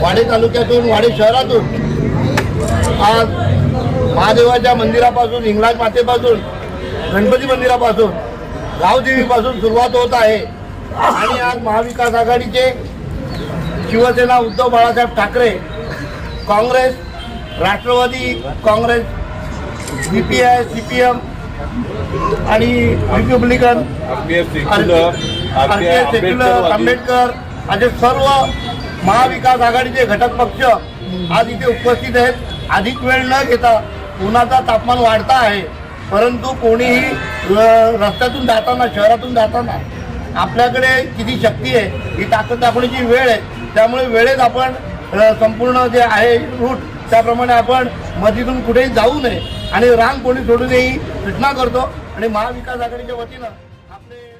वाडे तालुक्यातून वाडे शहरातून आज महादेवाच्या मंदिरापासून इंग्लाज मातेपासून गणपती मंदिरापासून गावदेवीपासून सुरुवात होत आहे. आणि आज महाविकास आघाडीचे Shiv Sena Uddhav Balasaheb Thackeray Congress Rashtrawadi Congress B P I C P M आणि रिपब्लिकन आंबेडकर असे सर्व महाविकास आघाडीचे घटक पक्ष आज इथे उपस्थित आहेत. अधिक वेळ न घेता उन्हाचा तापमान वाढता आहे. परंतु कोणीही रस्त्यातून जाताना शहरातून जाताना आपल्याकडे किती शक्ती आहे ही ताकद दाखवण्याची वेळ आहे. त्यामुळे वेळेत आपण संपूर्ण जे आहे रूट त्याप्रमाणे आपण मधीतून कुठेही जाऊ नये. आणि रांग कोणी सोडू नये ही सूचना करतो. आणि महाविकास आघाडीच्या वतीनं आपले